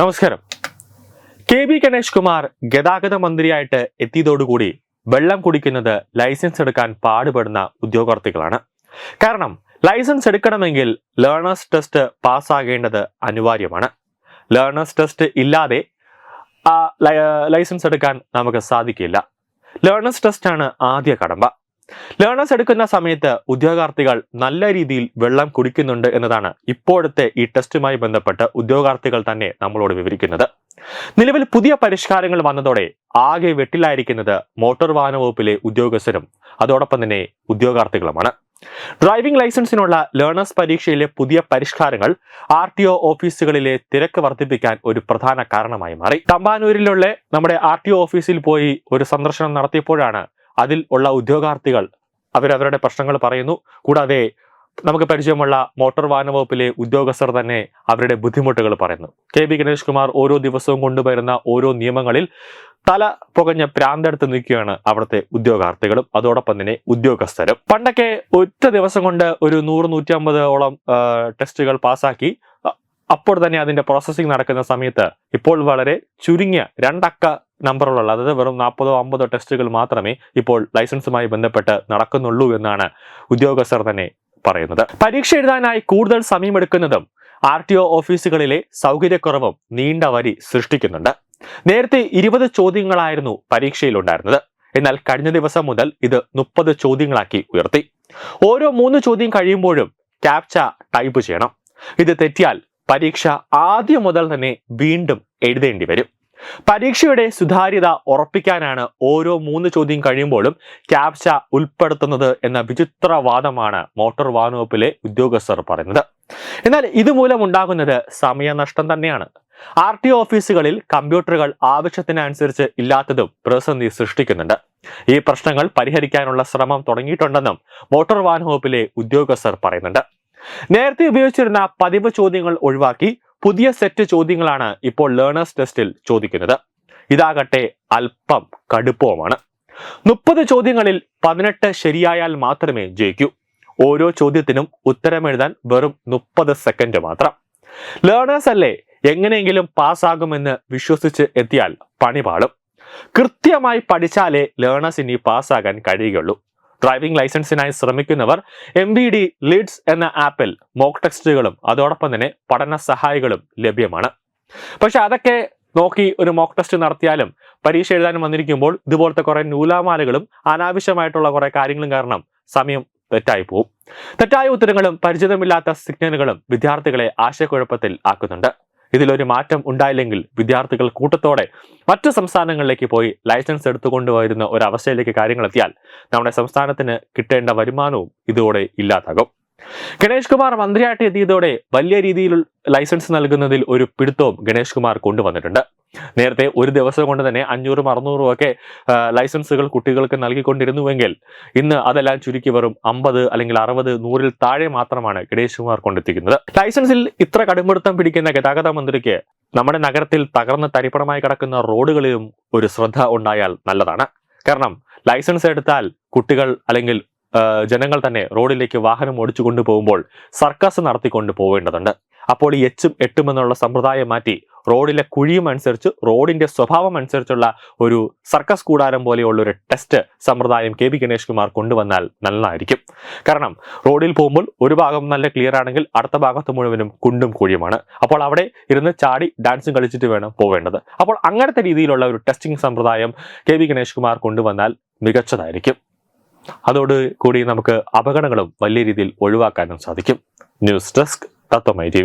നമസ്കാരം. K B Ganesh Kumar ഗതാഗത മന്ത്രിയായിട്ട് എത്തിയതോടുകൂടി വെള്ളം കുടിക്കുന്നത് ലൈസൻസ് എടുക്കാൻ പാടുപെടുന്ന ഉദ്യോഗാർത്ഥികളാണ്. കാരണം ലൈസൻസ് എടുക്കണമെങ്കിൽ ലേണേഴ്സ് ടെസ്റ്റ് പാസ്സാകേണ്ടത് അനിവാര്യമാണ്. ലേണേഴ്സ് ടെസ്റ്റ് ഇല്ലാതെ ലൈസൻസ് എടുക്കാൻ നമുക്ക് സാധിക്കില്ല. ലേണേഴ്സ് ടെസ്റ്റാണ് ആദ്യ കടമ്പ. ലേണേഴ്സ് എടുക്കുന്ന സമയത്ത് ഉദ്യോഗാർത്ഥികൾ നല്ല രീതിയിൽ വെള്ളം കുടിക്കുന്നുണ്ട് എന്നതാണ് ഇപ്പോഴത്തെ ഈ ടെസ്റ്റുമായി ബന്ധപ്പെട്ട് ഉദ്യോഗാർത്ഥികൾ തന്നെ നമ്മളോട് വിവരിക്കുന്നത്. നിലവിൽ പുതിയ പരിഷ്കാരങ്ങൾ വന്നതോടെ ആകെ വെട്ടിലായിരിക്കുന്നത് മോട്ടോർ വാഹന വകുപ്പിലെ ഉദ്യോഗസ്ഥരും അതോടൊപ്പം തന്നെ ഉദ്യോഗാർത്ഥികളുമാണ്. ഡ്രൈവിംഗ് ലൈസൻസിനുള്ള ലേണേഴ്സ് പരീക്ഷയിലെ പുതിയ പരിഷ്കാരങ്ങൾ ആർ ടി ഒ ഓഫീസുകളിലെ തിരക്ക് വർദ്ധിപ്പിക്കാൻ ഒരു പ്രധാന കാരണമായി മാറി. തമ്പാനൂരിലുള്ള നമ്മുടെ ആർ ടി ഒ ഓഫീസിൽ പോയി ഒരു സന്ദർശനം നടത്തിയപ്പോഴാണ് അതിൽ ഉള്ള ഉദ്യോഗാർത്ഥികൾ അവരവരുടെ പ്രശ്നങ്ങൾ പറയുന്നു. കൂടാതെ നമുക്ക് പരിചയമുള്ള മോട്ടോർ വാഹന വകുപ്പിലെ ഉദ്യോഗസ്ഥർ തന്നെ അവരുടെ ബുദ്ധിമുട്ടുകൾ പറയുന്നു. കെ ബി ഗണേഷ് കുമാർ ഓരോ ദിവസവും കൊണ്ടുവരുന്ന ഓരോ നിയമങ്ങളിൽ തല പുകഞ്ഞ പ്രാന്തെടുത്ത് നിൽക്കുകയാണ് അവിടുത്തെ ഉദ്യോഗാർത്ഥികളും അതോടൊപ്പം തന്നെ ഉദ്യോഗസ്ഥരും. പണ്ടൊക്കെ ഒറ്റ ദിവസം കൊണ്ട് ഒരു നൂറ് നൂറ്റമ്പതോളം ടെസ്റ്റുകൾ പാസ്സാക്കി അപ്പോൾ തന്നെ അതിന്റെ പ്രോസസ്സിംഗ് നടക്കുന്ന സമയത്ത് ഇപ്പോൾ വളരെ ചുരുങ്ങിയ രണ്ടക്ക നമ്പറുള്ള അതായത് വെറും നാൽപ്പതോ അമ്പതോ ടെസ്റ്റുകൾ മാത്രമേ ഇപ്പോൾ ലൈസൻസുമായി ബന്ധപ്പെട്ട് നടക്കുന്നുള്ളൂ എന്നാണ് ഉദ്യോഗസ്ഥർ തന്നെ പറയുന്നത്. പരീക്ഷ എഴുതാനായി കൂടുതൽ സമയമെടുക്കുന്നതും ആർ ടി ഒ ഓഫീസുകളിലെ സൗകര്യക്കുറവും നീണ്ട വരി സൃഷ്ടിക്കുന്നുണ്ട്. നേരത്തെ ഇരുപത് ചോദ്യങ്ങളായിരുന്നു പരീക്ഷയിലുണ്ടായിരുന്നത്. എന്നാൽ കഴിഞ്ഞ ദിവസം മുതൽ ഇത് മുപ്പത് ചോദ്യങ്ങളാക്കി ഉയർത്തി. ഓരോ മൂന്ന് ചോദ്യം കഴിയുമ്പോഴും ക്യാപ്ച ടൈപ്പ് ചെയ്യണം. ഇത് തെറ്റിയാൽ പരീക്ഷ ആദ്യം മുതൽ തന്നെ വീണ്ടും എഴുതേണ്ടി വരും. പരീക്ഷയുടെ സുതാര്യത ഉറപ്പിക്കാനാണ് ഓരോ മൂന്ന് ചോദ്യം കഴിയുമ്പോഴും ക്യാപ്ച ഉൾപ്പെടുത്തുന്നത് എന്ന വിചിത്ര വാദമാണ് മോട്ടോർ വാഹന വകുപ്പിലെ ഉദ്യോഗസ്ഥർ പറയുന്നത്. എന്നാൽ ഇതുമൂലം ഉണ്ടാകുന്നത് സമയനഷ്ടം തന്നെയാണ്. ആർ ടി ഓഫീസുകളിൽ കമ്പ്യൂട്ടറുകൾ ആവശ്യത്തിനനുസരിച്ച് ഇല്ലാത്തതും പ്രതിസന്ധി സൃഷ്ടിക്കുന്നുണ്ട്. ഈ പ്രശ്നങ്ങൾ പരിഹരിക്കാനുള്ള ശ്രമം തുടങ്ങിയിട്ടുണ്ടെന്നും മോട്ടോർ വാഹന വകുപ്പിലെ ഉദ്യോഗസ്ഥർ പറയുന്നുണ്ട്. നേരത്തെ ഉപയോഗിച്ചിരുന്ന പതിവ് ചോദ്യങ്ങൾ ഒഴിവാക്കി പുതിയ സെറ്റ് ചോദ്യങ്ങളാണ് ഇപ്പോൾ ലേണേഴ്സ് ടെസ്റ്റിൽ ചോദിക്കുന്നത്. ഇതാകട്ടെ അല്പം കടുപ്പവുമാണ്. മുപ്പത് ചോദ്യങ്ങളിൽ പതിനെട്ട് ശരിയായാൽ മാത്രമേ ജയിക്കൂ. ഓരോ ചോദ്യത്തിനും ഉത്തരമെഴുതാൻ വെറും മുപ്പത് സെക്കൻഡ് മാത്രം. ലേണേഴ്സ് അല്ലേ എങ്ങനെയെങ്കിലും പാസ്സാകുമെന്ന് വിശ്വസിച്ച് എത്തിയാൽ പണി പാടും കൃത്യമായി പഠിച്ചാലേ ലേണേഴ്സ് ഇനി പാസ്സാകാൻ കഴിയുകയുള്ളൂ. ഡ്രൈവിംഗ് ലൈസൻസിനായി ശ്രമിക്കുന്നവർ എം ബി ഡി ലീഡ്സ് എന്ന ആപ്പിൽ മോക്ക് ടെസ്റ്റുകളും അതോടൊപ്പം തന്നെ പഠന സഹായികളും ലഭ്യമാണ്. പക്ഷെ അതൊക്കെ നോക്കി ഒരു മോക്ക് ടെസ്റ്റ് നടത്തിയാലും പരീക്ഷ എഴുതാനും വന്നിരിക്കുമ്പോൾ ഇതുപോലത്തെ കുറെ നൂലാമാലകളും അനാവശ്യമായിട്ടുള്ള കുറെ കാര്യങ്ങളും കാരണം സമയം തെറ്റായി പോവും. തെറ്റായ ഉത്തരങ്ങളും പരിചിതമില്ലാത്ത സിഗ്നലുകളും വിദ്യാർത്ഥികളെ ആശയക്കുഴപ്പത്തിൽ ആക്കുന്നുണ്ട്. ഇതിലൊരു മാറ്റം ഉണ്ടായില്ലെങ്കിൽ വിദ്യാർത്ഥികൾ കൂട്ടത്തോടെ മറ്റു സംസ്ഥാനങ്ങളിലേക്ക് പോയി ലൈസൻസ് എടുത്തുകൊണ്ടുവരുന്ന ഒരു അവസ്ഥയിലേക്ക് കാര്യങ്ങൾ എത്തിയാൽ നമ്മുടെ സംസ്ഥാനത്തിന് കിട്ടേണ്ട വരുമാനവും ഇതോടെ ഇല്ലാതാകും. ഗണേഷ് കുമാർ മന്ത്രിയായിട്ട് എത്തിയതോടെ വലിയ രീതിയിൽ ലൈസൻസ് നൽകുന്നതിൽ ഒരു പിടുത്തവും ഗണേഷ് കുമാർ കൊണ്ടുവന്നിട്ടുണ്ട്. നേരത്തെ ഒരു ദിവസം കൊണ്ട് തന്നെ അഞ്ഞൂറും അറുന്നൂറും ഒക്കെ ലൈസൻസുകൾ കുട്ടികൾക്ക് നൽകിക്കൊണ്ടിരുന്നുവെങ്കിൽ ഇന്ന് അതെല്ലാം ചുരുക്കി വെറും അമ്പത് അല്ലെങ്കിൽ അറുപത് നൂറിൽ താഴെ മാത്രമാണ് ഗണേഷ് കുമാർ കൊണ്ടെത്തിക്കുന്നത്. ലൈസൻസിൽ ഇത്ര കടുംപിടുത്തം പിടിക്കുന്ന ഗതാഗത മന്ത്രിക്ക് നമ്മുടെ നഗരത്തിൽ തകർന്ന് തരിപ്പണമായി കിടക്കുന്ന റോഡുകളിലും ഒരു ശ്രദ്ധ ഉണ്ടായാൽ നല്ലതാണ്. കാരണം ലൈസൻസ് എടുത്താൽ കുട്ടികൾ അല്ലെങ്കിൽ ജനങ്ങൾ തന്നെ റോഡിലേക്ക് വാഹനം ഓടിച്ചു കൊണ്ടുപോകുമ്പോൾ സർക്കസ് നടത്തിക്കൊണ്ട് പോവേണ്ടതുണ്ട്. അപ്പോൾ ഈ എച്ചും എട്ടും എന്നുള്ള സമ്പ്രദായം മാറ്റി റോഡിലെ കുഴിയും അനുസരിച്ച് റോഡിന്റെ സ്വഭാവം അനുസരിച്ചുള്ള ഒരു സർക്കസ് കൂടാരം പോലെയുള്ള ഒരു ടെസ്റ്റ് സമ്പ്രദായം കെ ബി ഗണേഷ് കുമാർ കൊണ്ടുവന്നാൽ നന്നായിരിക്കും. കാരണം റോഡിൽ പോകുമ്പോൾ ഒരു ഭാഗം നല്ല ക്ലിയർ ആണെങ്കിൽ അടുത്ത ഭാഗത്ത് മുഴുവനും കുണ്ടും കുഴിയുമാണ്. അപ്പോൾ അവിടെ ഇരുന്ന് ചാടി ഡാൻസും കളിച്ചിട്ട് വേണം പോവേണ്ടത്. അപ്പോൾ അങ്ങനത്തെ രീതിയിലുള്ള ഒരു ടെസ്റ്റിംഗ് സമ്പ്രദായം കെ ബി ഗണേഷ് കുമാർ കൊണ്ടുവന്നാൽ മികച്ചതായിരിക്കും. അതോട് കൂടി നമുക്ക് അപകടങ്ങളും വലിയ രീതിയിൽ ഒഴിവാക്കാനും സാധിക്കും. ന്യൂസ് ഡെസ്ക് തത്വമൈ ടി